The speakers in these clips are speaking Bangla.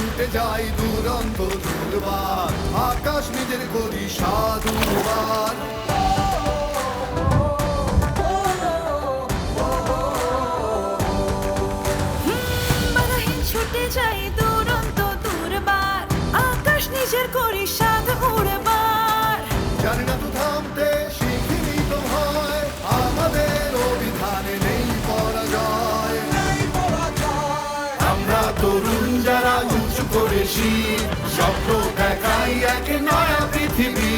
ছুটে যাই দুরন্ত দুর্বার আকাশ নিজের করি সাধুবার ছুটে যাই দুরন্ত দুর্বার আকাশ নিজের করি সাধ উড়বার জানি না তো থামতে শিখিনি তো হয় আমাদের অভিধানে নেই পরাজয়। আমরা তরুণ যারা করে শির স্বপ্ন দেখাই এক নয়া পৃথিবী।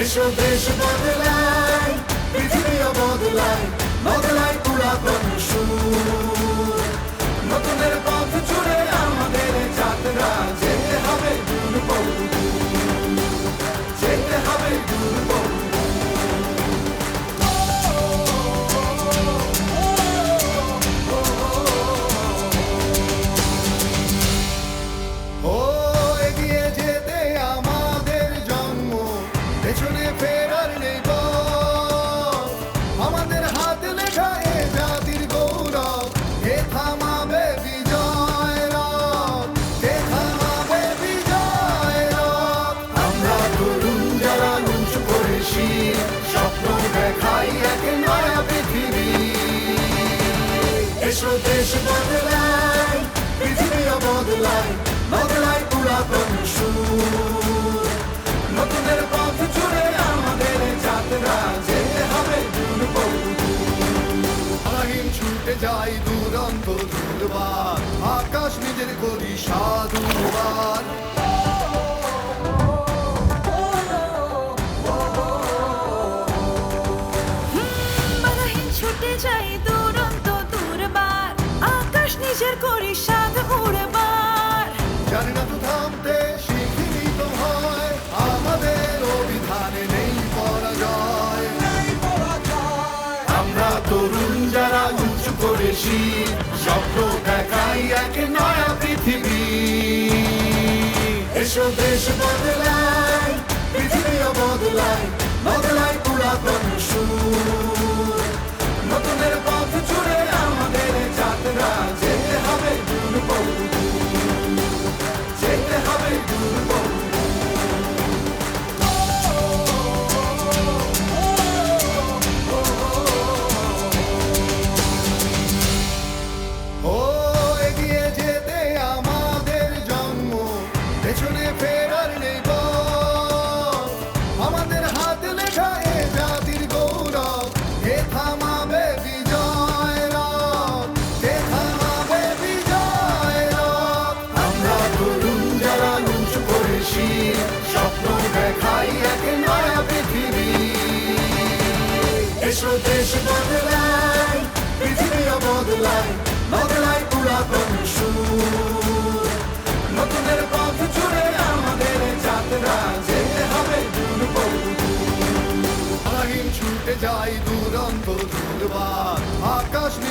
এসো দেশ বদলাই পৃথিবীও বদলাই বদলায় পুরাতন সুর। এসো দেশ বদলাই পৃথিবীও বদলাই বদলাই পুরাতন সুর নতুনের পথ জুড়ে আমাদের যাত্রা যেতে হবে দূর আহিম ছুটে যাই দুরন্ত দুর্বার, আকাশ নিজের করি সাধুবার নিজের করি সাধ উড়বার জানি না তো থামতে শিখিনি তো হয় আমাদের অভিধানে নেই পরাজয়। আমরা তরুণ যারা উঁচু করে শির স্বপ্ন দেখাই এক নয়া পৃথিবী। এসো দেশ বদলাই পৃথিবীও বদলাই বদলাই পুরাতন সুর। নতুনের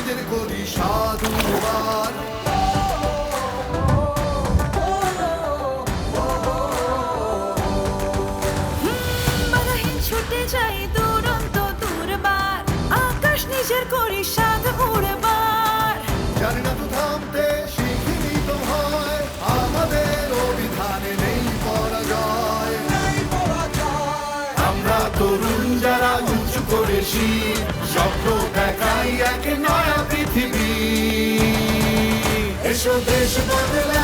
আকাশ করি বাধাহীন ছুটে যাই দুরন্ত দুর্বার আকাশ নিজের করি সাধ উড়বার। জানি না তো থামতে শিখিনি তো হয় আমাদের অভিধানে নেই পরাজয়। আমরা তরুণ উঁচু স্বপ্ন দেখাই এক নয়া পৃথিবী। এসো দেশ বদলাই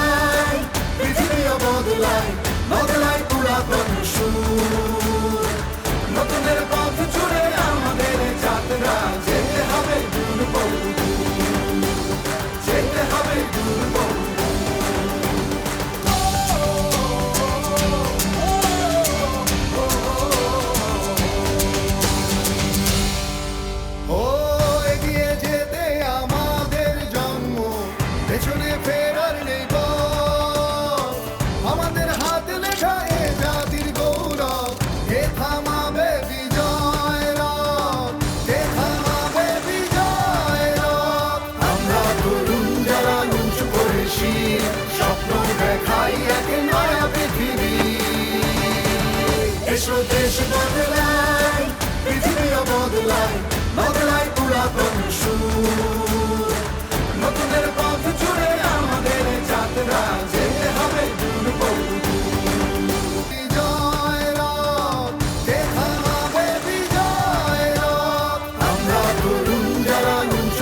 দেশ বদলায় পৃথিবীও বদলায় বদলায় পুরাতন সুর। নতুনের পথ জুড়ে আমাদের যাত্রা আমরা তরুণ যারা নুচ